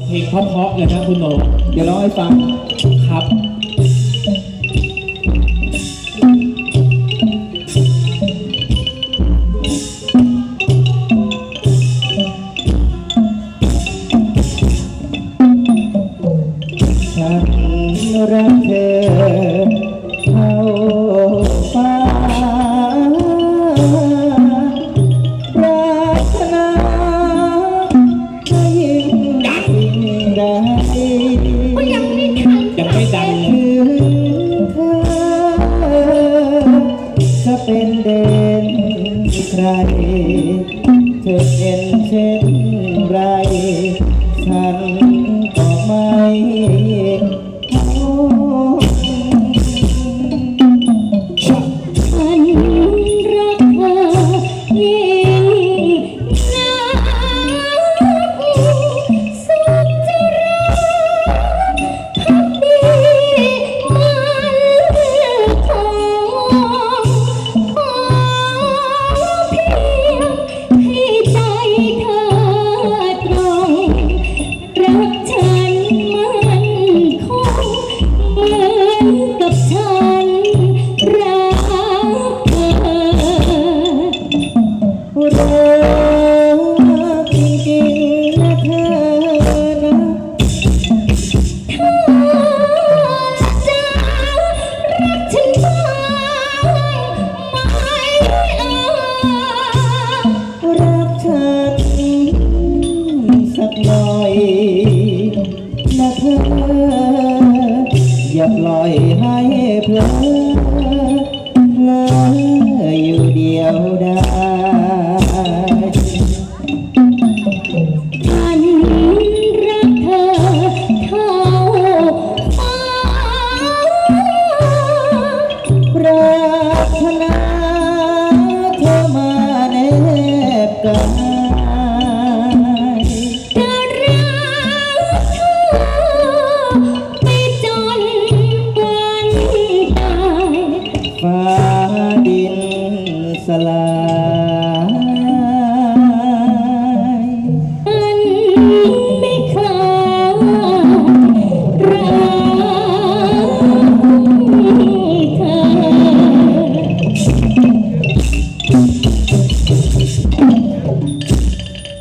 เพลงเพราะๆเลยนะคุณโหนงเดี๋ยวร้องให้ฟังครับฉันรักเธอเท่า งใดยังไม่ดังเลยถึงเธอจะเป็นเด่นใครเธอเป็นเช่นไรฉัน อย่าปล่อยให้เพลอเพลออยู่เดียวได้ฉันรักเธอเท่าฟ้าปรารถนา ดินสลาย